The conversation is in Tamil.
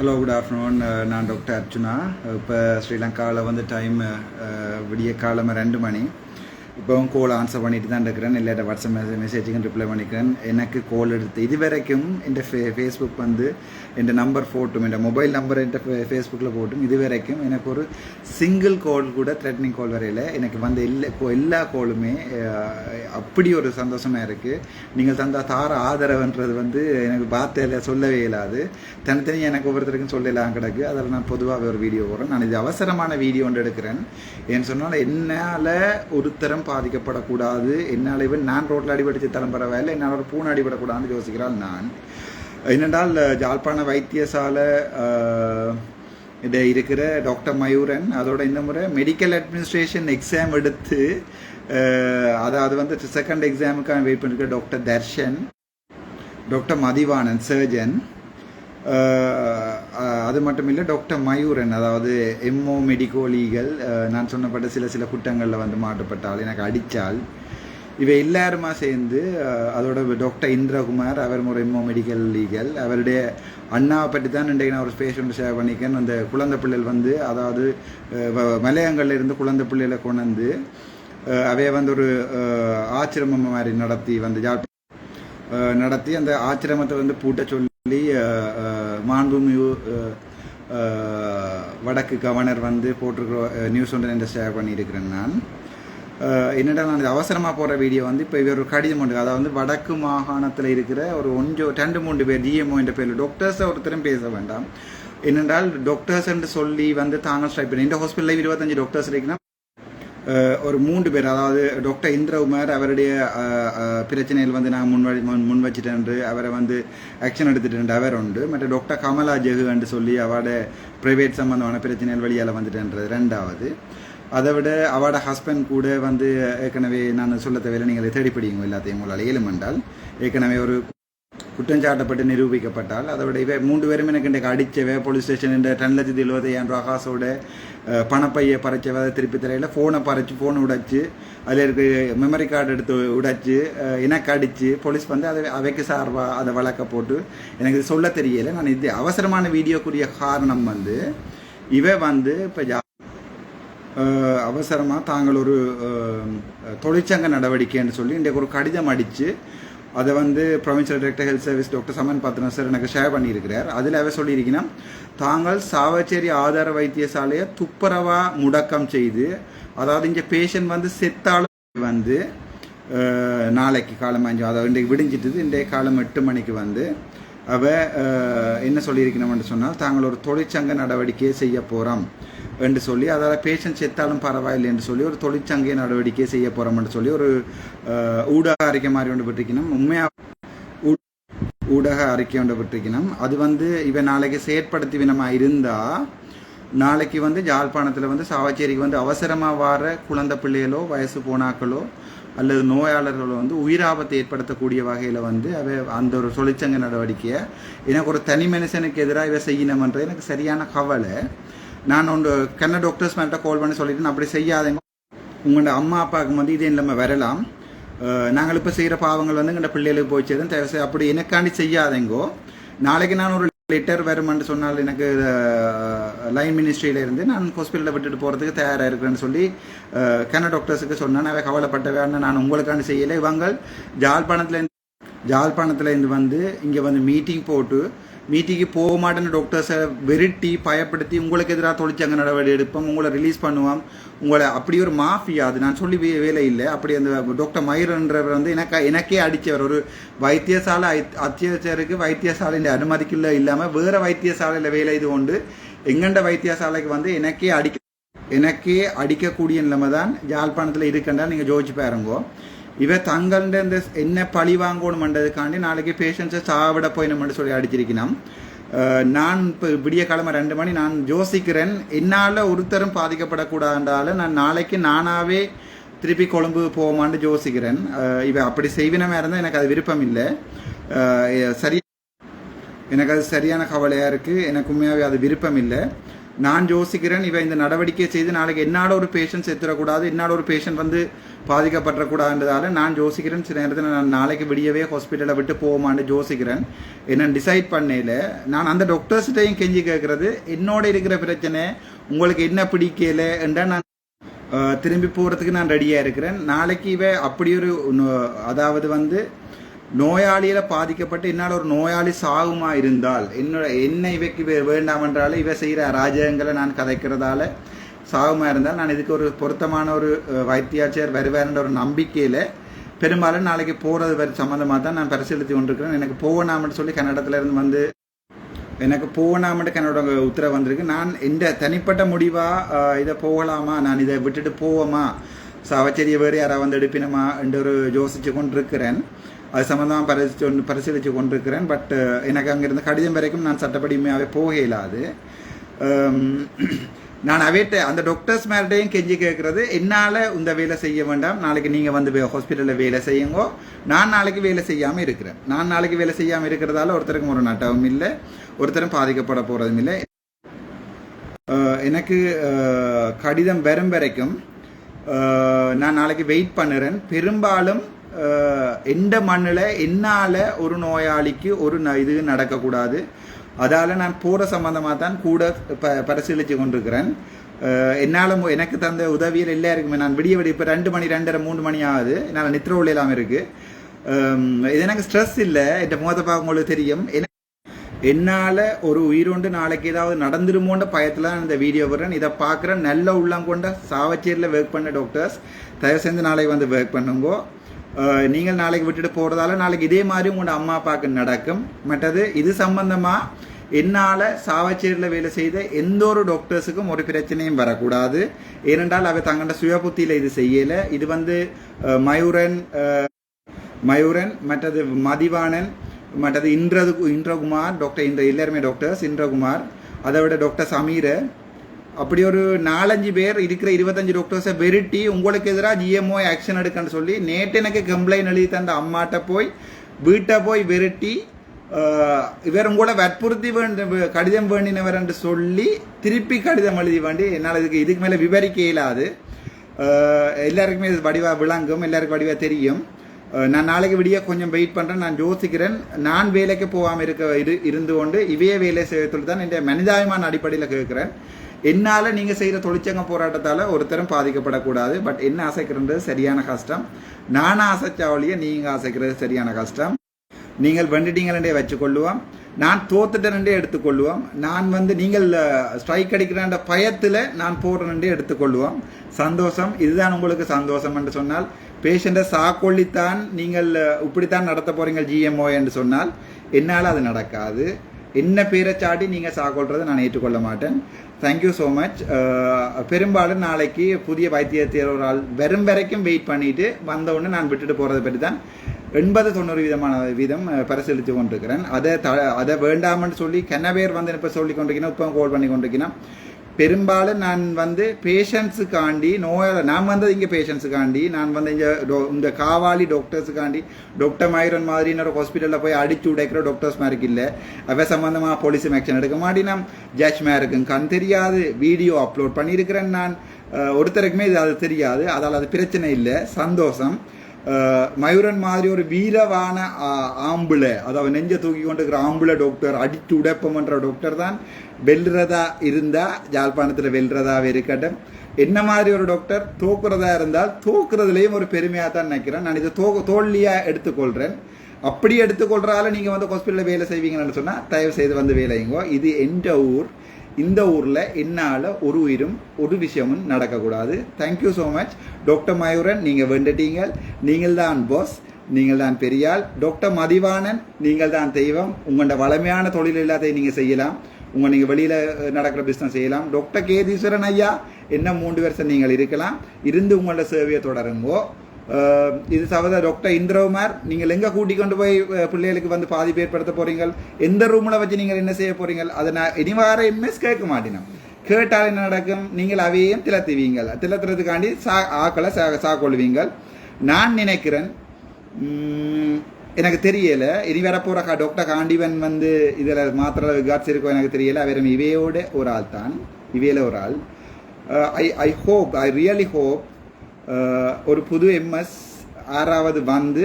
ஹலோ குட் ஆஃப்டர்நூன் நான் டாக்டர் அர்ச்சுனா இப்போ ஸ்ரீலங்காவில் வந்து டைம் uh, விடிய காலமாக ரெண்டு மணி. இப்போவும் கோல் ஆன்சர் பண்ணிட்டு தான் இருக்கிறேன். இல்லாட்ட வாட்ஸ்அப் மெசேஜ் மெசேஜுக்கும் ரிப்ளை பண்ணிக்கிறேன். எனக்கு கோல் எடுத்து இது வரைக்கும் என் ஃபே ஃபேஸ்புக் வந்து என் நம்பர் போட்டும் இந்த மொபைல் நம்பர் என் ஃபேஸ்புக்கில் போட்டும் இது வரைக்கும் எனக்கு ஒரு சிங்கிள் கால் கூட த்ரெட்னிங் கால் வரையில் எனக்கு வந்த எல்லா கோ- எல்லா கோலுமே அப்படி ஒரு சந்தோஷமாக இருக்குது நீங்கள் தந்த தார ஆதரவுன்றது வந்து எனக்கு வார்த்தையில் சொல்லவே இயலாது. தனித்தனி எனக்கு ஒவ்வொருத்தருக்கும் சொல்லலாம் கிடக்கு. அதில் நான் பொதுவாக ஒரு வீடியோ போடுறேன். நான் இது அவசரமான வீடியோ ஒன்று எடுக்கிறேன். ஏன்னு சொன்னால் என்னால் ஒருத்தரம் பாதிக்கப்படக்கூடாது. என்னால் இவன் நான் ரோட்டில் அடிபடிச்சு தரம் பரவாயில்ல என்னால் ஒரு பூனை அடிபடக்கூடாதுன்னு யோசிக்கிறாள் நான். என்னென்றால் ஜாழ்ப்பாண வைத்தியசாலை இதை இருக்கிற டாக்டர் மயூரன் அதோட இந்த முறை மெடிக்கல் அட்மினிஸ்ட்ரேஷன் எக்ஸாம் எடுத்து அதை அதாவது வந்து செகண்ட் எக்ஸாமுக்காக வெயிட் பண்ணிருக்க doctor Darshan doctor Mathivanan surgeon அது மட்டும் இல்லை டாக்டர் மயூரன் அதாவது எம்ஓ மெடிக்கோலிகள் நான் சொன்னப்பட்ட சில சில குற்றங்களில் வந்து மாட்டப்பட்டால் எனக்கு அடித்தால் இவை எல்லாருமா சேர்ந்து அதோட டாக்டர் இந்திரகுமார் அவர் ஒரு எம்ஓ மெடிக்கல் லீகல் அவருடைய அண்ணாவை பற்றி தான் இன்றைக்கு நான் ஒரு பேஷண்ட் ஷேர் பண்ணிக்கேன் அந்த குழந்தை பிள்ளைகள் வந்து அதாவது வ- மலையங்கள்ல இருந்து குழந்தை பிள்ளைகளை கொண்டு வந்து அவைய வந்து ஒரு ஆச்சிரமம் மாதிரி நடத்தி வந்து நடத்தி அந்த ஆச்சிரமத்தை வந்து பூட்ட சொல்லி மாண்புமிகு வடக்கு கவர்னர் வந்து போட்டிருக்கிற நியூஸ் ஒன்று என்ன ஷேர் பண்ணியிருக்கிறேன் நான். என்னடா நான் இது அவசரமாக போகிற வீடியோ வந்து இப்போ இவர் ஒரு கடிதம் ஒன்று அதாவது வந்து வடக்கு மாகாணத்தில் இருக்கிற ஒரு ஒன்று ரெண்டு மூன்று பேர் டிஎம்ஓ என்ற பேரில் டாக்டர்ஸை ஒருத்தரும் பேச வேண்டாம். என்னென்றால் டாக்டர்ஸ் என்று சொல்லி வந்து தாங்கள் ஸ்ட்ரைக் பண்ணி இந்த ஹாஸ்பிட்டலில் இருபத்தஞ்சு டாக்டர்ஸ் இருக்குன்னா ஒரு மூன்று பேர் அதாவது டாக்டர் இந்திரகுமார் அவருடைய அஹ், பிரச்சனைகள் வந்து நான் முன்வழி முன் முன் வச்சுட்டேன் அவரை வந்து ஆக்ஷன் எடுத்துட்டு அவர் உண்டு. மற்ற டாக்டர் கமலா ஜெகு என்று சொல்லி அவட பிரைவேட் சம்பந்தமான பிரச்சனைகள் வழியால் வந்துட்டேன்றது ரெண்டாவது. அதை விட அவட ஹஸ்பண்ட் கூட வந்து ஏற்கனவே நான் சொல்ல தேவையில்லை நீங்கள் தேடி எல்லாத்தையும் உங்களால். ஏழுமென்றால் ஏற்கனவே ஒரு குற்றஞ்சாட்டப்பட்டு நிரூபிக்கப்பட்டால் அதை விட மூன்று பேரும் எனக்கு இன்றைக்கு அடித்தவ. போலீஸ் ஸ்டேஷன் இந்த ரெண்டு லட்சத்தி எழுபத்தையாயிரம் ரூபா காசோட பணப்பையை பறிச்சவ அதை திருப்பி தரையில் ஃபோனை பறிச்சு ஃபோனை உடைச்சு அதில் இருக்க மெமரி கார்டு எடுத்து உடைச்சு அஹ், எனக்கு அடித்து போலீஸ் வந்து அதை அவைக்கு சார்பாக அதை வழக்க போட்டு எனக்கு இது சொல்ல தெரியலை. நான் இது அவசரமான வீடியோக்குரிய காரணம் வந்து இவை வந்து இப்போ அவசரமாக தாங்கள் ஒரு தொழிற்சங்க நடவடிக்கைன்னு சொல்லி இன்றைக்கு ஒரு கடிதம் அடித்து அதை வந்து provincial director health service doctor Saman Pathran sir எனக்கு ஷேர் பண்ணியிருக்கிறார். அதில் அவர் சொல்லியிருக்கீங்கன்னா தாங்கள் சாவச்சேரி ஆதார வைத்தியசாலையை துப்புரவாக முடக்கம் செய்து அதாவது இங்கே பேஷண்ட் வந்து செத்தாலும் வந்து நாளைக்கு காலம் அஞ்சு அதாவது இன்றைக்கு விடிஞ்சிட்டுது இன்றைய காலம் எட்டு மணிக்கு வந்து அவ என்ன சொல்லியிருக்கணும்னு சொன்னால் தாங்கள் ஒரு தொழிற்சங்க நடவடிக்கையை செய்ய போகிறோம் என்று சொல்லி அதாவது பேஷண்ட் செத்தாலும் பரவாயில்லை என்று சொல்லி ஒரு தொழிற்சங்க நடவடிக்கையை செய்ய போகிறோம்னு சொல்லி ஒரு ஊடக அறிக்கை மாதிரி ஒன்று பெற்றிருக்கணும் உண்மையாக ஊடக அறிக்கை ஒன்று பெற்றிருக்கணும் அது வந்து இவன் நாளைக்கு செயற்படுத்தி வினமாக இருந்தால் நாளைக்கு வந்து யாழ்ப்பாணத்தில் வந்து சாவச்சேரிக்கு வந்து அவசரமாக வர குழந்தை பிள்ளைகளோ வயசு போனாக்களோ அல்லது நோயாளர்கள் வந்து உயிராபத்தை ஏற்படுத்தக்கூடிய வகையில் வந்து அவை அந்த ஒரு தொழிற்சங்க நடவடிக்கையை எனக்கு ஒரு தனி மனுஷனுக்கு எதிராக இவ செய்யணுமன்ற எனக்கு சரியான கவலை. நான் ஒன்று கண்ண டாக்டர்ஸ் மேல்கிட்ட கால் பண்ணி சொல்லிட்டு நான் அப்படி செய்யாதேங்க. உங்களோட அம்மா அப்பாவுக்கு வந்து இதே இல்லாமல் வரலாம். நாங்கள் இப்போ செய்கிற பாவங்கள் வந்து எங்கள்கிட்ட பிள்ளைகளுக்கு போய் சேரும். தேவை அப்படி எனக்காண்டி செய்யாதேங்கோ. நாளைக்கு நான் ஒரு லெட்டர் வருமென்று சொன்னால் எனக்கு லைன் மினிஸ்ட்ரியில இருந்து நான் ஹாஸ்பிட்டலில் விட்டுட்டு போகிறதுக்கு தயாராக இருக்கிறேன்னு சொல்லி கன டாக்டர்ஸுக்கு சொன்னேன். அவை கவலைப்பட்டவேன்னு நான் உங்களுக்கான செய்யலை. இவங்க ஜாழ்ப்பாணத்தில் ஜாழ்ப்பாணத்தில் இருந்து வந்து இங்கே வந்து மீட்டிங் போட்டு மீட்டிக்கு போக மாட்டேன்னு டாக்டர்ஸை வெரிட்டி பயப்படுத்தி உங்களுக்கு எதிராக தொழிற்சங்க நடவடிக்கை எடுப்போம் உங்களை ரிலீஸ் பண்ணுவோம். உங்களை அப்படி ஒரு மாஃபியா அது நான் சொல்லி வேலை இல்லை. அப்படி அந்த டாக்டர் மயிரன்றவர் வந்து எனக்கு எனக்கே அடித்தவர். ஒரு வைத்தியசாலை ஐ- அத்தியாவசியருக்கு வைத்தியசாலையின் அனுமதிக்குள்ள இல்லாமல் வேறு வைத்தியசாலையில் வேலை இது கொண்டு எங்கண்ட வைத்தியசாலைக்கு வந்து எனக்கே அடிக்க எனக்கே அடிக்கக்கூடிய நிலைமை தான் யாழ்ப்பாணத்தில் இருக்குன்றா நீங்கள் ஜோதிச்சு பாருங்கோ. இவ தங்கள்ட இந்த என்ன பழி வாங்கணுமன்றதுக்காண்டி நாளைக்கு பேஷண்ட்ஸை சாவிட போயினோம்னு சொல்லி அடிச்சிருக்கணும் நான் இப்போ விடிய கிழமை ரெண்டு மணி நான் யோசிக்கிறேன் என்னால் ஒருத்தரும் பாதிக்கப்படக்கூடாதால நான் நாளைக்கு நானாகவே திருப்பி கொழும்பு போவோமான்னு யோசிக்கிறேன் இவன் அப்படி செய்வினமா இருந்தால் எனக்கு அது விருப்பம் இல்லை சரி எனக்கு அது சரியான கவலையாக இருக்குது எனக்கு உண்மையாகவே அது விருப்பம் இல்லை நான் யோசிக்கிறேன் இவன் இந்த நடவடிக்கையை செய்து நாளைக்கு என்னால் ஒரு பேஷண்ட் செத்துடக்கூடாது என்னால் ஒரு பேஷண்ட் வந்து பாதிக்கப்படக்கூடாதுன்றதால நான் யோசிக்கிறேன் சில நேரத்தில் நான் நாளைக்கு விடியவே ஹாஸ்பிட்டலை விட்டு போவோமான்னு யோசிக்கிறேன் என்னன்னு டிசைட் பண்ணையில் நான் அந்த டாக்டர்ஸ்கிட்டையும் கெஞ்சி கேட்குறது என்னோட இருக்கிற பிரச்சனை உங்களுக்கு என்ன பிடிக்கல? என்றால் நான் திரும்பி போகிறதுக்கு நான் ரெடியாக இருக்கிறேன். நாளைக்கு இவ அப்படி ஒரு அதாவது வந்து நோயாளியில் பாதிக்கப்பட்டு என்னால் ஒரு நோயாளி சாகுமா இருந்தால் என்னோட என்ன இவைக்கு வேண்டாம் என்றாலும் இவ செய்கிற அராஜகங்களை நான் கதைக்கிறதால சாகமாக இருந்தால் நான் இதுக்கு ஒரு பொருத்தமான ஒரு அஹ், வைத்தியாச்சர் வருவார்ன்ற ஒரு நம்பிக்கையில் பெரும்பாலும் நாளைக்கு போகிறது வரை சம்மந்தமாக தான் நான் பரிசீலித்து கொண்டிருக்கிறேன். எனக்கு போகணாமன்னு சொல்லி கன்னடத்துலேருந்து வந்து எனக்கு போகணாமட்டு என்னோட உத்தரவு வந்திருக்கு. நான் இந்த தனிப்பட்ட முடிவாக இதை போகலாமா நான் இதை விட்டுட்டு போவோமா சாவச்சேரியை வேறு யாராவது வந்து எடுப்பினமா என்று ஒரு யோசித்து கொண்டிருக்கிறேன். அது சம்மந்தமாக பரிசீலிச்சு கொண்டு பரிசீலித்து கொண்டிருக்கிறேன். பட் எனக்கு அங்கேருந்து கடிதம் வரைக்கும் நான் சட்டப்படிமையாகவே போக இயலாது நான் அவேட்ட அந்த டாக்டர்ஸ் மேர்டையும் கெஞ்சி கேட்கறது என்னால் இந்த வேலை செய்ய வேண்டாம். நாளைக்கு நீங்கள் வந்து ஹாஸ்பிட்டலில் வேலை செய்யுங்கோ. நான் நாளைக்கு வேலை செய்யாமல் இருக்கிறேன். நான் நாளைக்கு வேலை செய்யாமல் இருக்கிறதால ஒருத்தருக்கும் ஒரு நட்டவும் இல்லை. ஒருத்தரும் பாதிக்கப்பட போகிறதும் இல்லை. எனக்கு கடிதம் வரும் வரைக்கும் நான் நாளைக்கு வெயிட் பண்ணுறேன். பெரும்பாலும் எந்த மண்ணில் என்னால் ஒரு நோயாளிக்கு ஒரு ந- இது நடக்கக்கூடாது. அதால் நான் போகிற சம்மந்தமாக தான் கூட ப பரிசீலித்து கொண்டிருக்கிறேன். என்னால் எனக்கு தந்த உதவியில் எல்லாருக்குமே நான் விடிய விடிய இப்போ ரெண்டு மணி ரெண்டரை மூணு மணி ஆகுது. என்னால் நித்திர ஒளி இல்லாமல் இருக்குது இது எனக்கு ஸ்ட்ரெஸ் இல்லை. என் முகத்தை பார்க்கும்போது தெரியும். என்னால் ஒரு உயிரோண்டு நாளைக்கு ஏதாவது நடந்துருமோன்ற பயத்தில் நான் இந்த வீடியோ வரேன் இதை பார்க்குற நல்ல உள்ளம் கொண்ட சாவச்சேரியில் ஒர்க் பண்ண டாக்டர்ஸ் தயவு செஞ்சு நாளைக்கு வந்து ஒர்க் பண்ணுங்கோ. நீங்கள் நாளைக்கு விட்டுட்டு போகிறதால நாளைக்கு இதே மாதிரி உங்களோட அம்மா அப்பாவுக்கு நடக்கும். மற்றது இது சம்பந்தமாக என்னால் சாவச்சேரியில் வேலை செய்த எந்த ஒரு டாக்டர்ஸுக்கும் ஒரு பிரச்சனையும் வரக்கூடாது. ஏனென்றால் அவை தங்களோட சுய புத்தியில் இது செய்யலை. இது வந்து மயூரன் மயூரன் மற்றது மதிவாணன் மற்றது இன்றது இந்திரகுமார் டாக்டர் இந்த எல்லாருமே டாக்டர்ஸ் இந்திரகுமார். அதை விட டாக்டர் சமீரை அப்படி ஒரு நாலஞ்சு பேர் இருக்கிற இருபத்தஞ்சு டாக்டர்ஸை வெருட்டி உங்களுக்கு எதிராக ஜிஎம்ஓ ஆக்ஷன் எடுக்கன்னு சொல்லி நேற்று எனக்கு கம்ப்ளைண்ட் எழுதி தந்த அம்மாட்ட போய் வீட்டை போய் வெருட்டி இவர் உங்களை வற்புறுத்தி வேண்ட கடிதம் வேண்டினவர் என்று சொல்லி திருப்பி கடிதம் எழுதி வேண்டி என்னால் இதுக்கு இதுக்கு மேலே விவரிக்க இயலாது எல்லாருக்குமே இது வடிவாக விளங்கும் எல்லாருக்கும் வடிவாக தெரியும். நான் நாளைக்கு விடிய கொஞ்சம் வெயிட் பண்ணுறேன் நான் யோசிக்கிறேன். நான் வேலைக்கு போகாமல் இருக்க இரு இருந்து கொண்டு இவைய வேலை செய்யத்தில் தான் என்னுடைய மனிதாபிமான அடிப்படையில் கேட்குறேன். என்னால் நீங்கள் செய்கிற தொழிற்சங்க போராட்டத்தால் ஒருத்தரும் பாதிக்கப்படக்கூடாது பட் என்ன ஆசைக்கிறது சரியான கஷ்டம். நான் ஆசைச்சாவளியை நீங்கள் ஆசைக்கிறது சரியான கஷ்டம். நீங்கள் வெண்டுட்டீங்களே வச்சுக்கொள்ளுவோம். நான் தோத்துட்டேனே எடுத்துக்கொள்ளுவோம். நான் வந்து நீங்கள் ஸ்ட்ரைக் அடிக்கிறேன்ற பயத்தில் நான் போடுறேன்டே எடுத்துக்கொள்ளுவோம். சந்தோஷம் இதுதான் உங்களுக்கு சந்தோஷம் என்று சொன்னால். பேஷண்ட்டை சாக்கொள்ளித்தான் நீங்கள் இப்படித்தான் நடத்த போகிறீங்க ஜிஎம்ஓ என்று சொன்னால் என்னால் அது நடக்காது. என்ன பேரை சாட்டி நீங்கள் சாக்கொள்றதை நான் ஏற்றுக்கொள்ள மாட்டேன். தேங்க்யூ ஸோ மச் பெரும்பாலும் நாளைக்கு புதிய வைத்தியத்தில் ஒரு ஆள் வெறும் வரைக்கும் வெயிட் பண்ணிட்டு வந்தவுடனே நான் விட்டுட்டு போகிறத பற்றி தான் எண்பது தொண்ணூறு விதமான வீதம் பரிசீலித்து கொண்டிருக்கிறேன். அதை த அதை வேண்டாம்னு சொல்லி கென்ன பேர் வந்து இப்போ சொல்லி கொண்டிருக்கணும் இப்போ கால் பண்ணி கொண்டிருக்கணும். பெரும்பாலும் நான் வந்து பேஷண்ட்ஸுக்காண்டி நோயால் நான் வந்தது இங்கே பேஷண்ட்ஸுக்காண்டி நான் வந்து இங்கே டோ- இந்த காவாலி டாக்டர்ஸுக்காண்டி டாக்டர் மைரன் மாதிரி இன்னொரு ஹாஸ்பிட்டலில் போய் அடிச்சு உடைக்கிற டாக்டர்ஸ் மாதிரி இல்லை. அவ சம்மந்தமாக போலீஸும் ஆக்ஷன் எடுக்க மாட்டினா ஜட்ஜ் மேருக்கும் கண் தெரியாது வீடியோ அப்லோட் பண்ணியிருக்கிறேன் நான். ஒருத்தருக்குமே இது அது தெரியாது அதால் அது பிரச்சனை இல்லை சந்தோஷம். மயூரன் மாதிரி ஒரு வீரவான ஆ- அதாவது நெஞ்ச தூக்கி கொண்டு இருக்கிற ஆம்புல டாக்டர் அடித்து உடைப்பம்ன்ற டாக்டர் தான் வெல்றதா இருந்தால் யாழ்ப்பாணத்தில் வெல்றதாவே இருக்கட்டும் என்ன மாதிரி ஒரு டாக்டர் தோக்குறதா இருந்தால் தோக்குறதுலேயும் ஒரு பெருமையாக தான் நினைக்கிறேன் நான் இதை தோ தோல்வியாக எடுத்துக்கொள்கிறேன் அப்படி எடுத்துக்கொள்றால நீங்கள் வந்து ஹாஸ்பிட்டலில் வேலை செய்வீங்கன்னு சொன்னால் தயவு செய்து வந்து வேலைங்கோ இது எந்த ஊர் இந்த ஊரில் என்னால் ஒரு உயிரும் ஒரு விஷயமும் நடக்கக்கூடாது. Thank you so much doctor Mayuran நீங்கள் வேண்டுட்டீங்க. நீங்கள் தான் பாஸ் நீங்கள் தான் பெரியாள். டாக்டர் மதிவாணன் நீங்கள் தான் தெய்வம். உங்களோட வளமையான தொழில் எல்லாத்தையும் நீங்கள் செய்யலாம். உங்கள் நீங்கள் வெளியில் நடக்கிற பிஸ்னஸ் செய்யலாம். டாக்டர் கேதீஸ்வரன் ஐயா என்ன மூன்று வருஷம் நீங்கள் இருக்கலாம். இருந்து உங்களோட சேவையை தொடருங்கோ. இது சவத டாக்டர் இந்திரகுமார் நீங்கள் எங்கே கூட்டி கொண்டு போய் பிள்ளைகளுக்கு வந்து பாதிப்பு ஏற்படுத்த போறீங்க எந்த ரூமில் வச்சு நீங்கள் என்ன செய்ய போறீங்க அதை நான் இனிவார எம்எஸ் கேட்க மாட்டினோம். கேட்டால் என்ன நடக்கும்? நீங்கள் அவையும் திலத்துவீங்கள். திலத்துறதுக்காண்டி சா ஆக்களை சா சாக்கொள்வீங்கள். நான் நினைக்கிறேன் எனக்கு தெரியல. இனி வரப்போற கா டாக்டர் காண்டிவன் வந்து இதில் மாத்திர விகாட்ஸ் எனக்கு தெரியல. அவர் இவையோட ஒரு ஆள் தான் இவையில ஒரு ஆள். I I hope I really hope ஒரு புது எம்எஸ் ஆறாவது வந்து